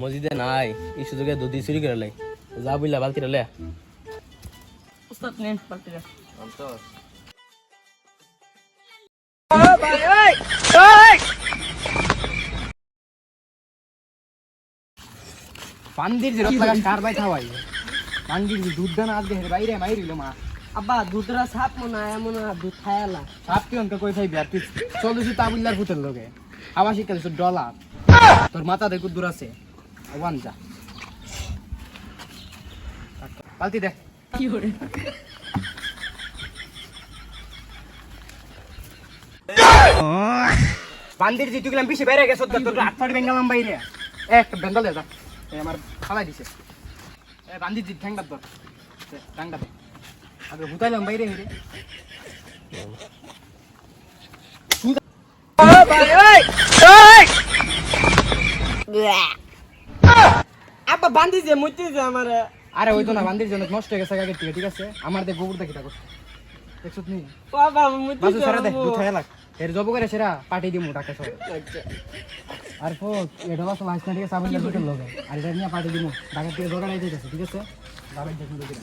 মসজিদে নাই এই সুযোগে দুধি চুরি করে লাই যা বুঝলা বালতি রে উস্তাদ নেন পাল্টিরা পান্দির যে রত লাগা কার বাই খাওয়াই পান্দির যে দুধ দানা আজকে হের বাইরে মাইরিল মা। আব্বা দুধরা সাপ মনে হয় এমন দুধ খায়ালা সাপ কি অঙ্ক কই খাইবি আর তুই চল্লিশ তাবুল্লার ফুটের লোকে আবার শিক্ষা দিচ্ছ ডলার। তোর মাথা দেখু দূর আছে। ওয়ান যা। দে। কি করে বান্দির তুই গেলাম বেশি বাইরে গেছ তোর হাত ফাটি বেঙ্গালাম বাইরে। এক বেঙ্গল দে যা। আমার ফালাই দিছে। এ বান্দির জি ঠ্যাংটা তোর ঠ্যাংটা দে আগে হুতাইলাম বাইরে হেরে আব্বা বান্ধি যে মুতি যে আমার। আরে ওই তো না বান্দির জন্য নষ্ট হয়ে গেছে আগে ঠিক আছে? আমার দেখ গোবর দেখি থাকো দেখছ নি বাবা মুতি বাসু সারা দেখ দুথায় লাগ। এর জব করে সেরা পার্টি দিমু টাকা সব। আর ফো এটা বাস লাইস না ঠিক আছে? লাগে লগে। আর এটা নিয়ে পার্টি দিমু। টাকা দিয়ে দোকানে দিতেছে ঠিক আছে? বাবাই দেখুন দেখি।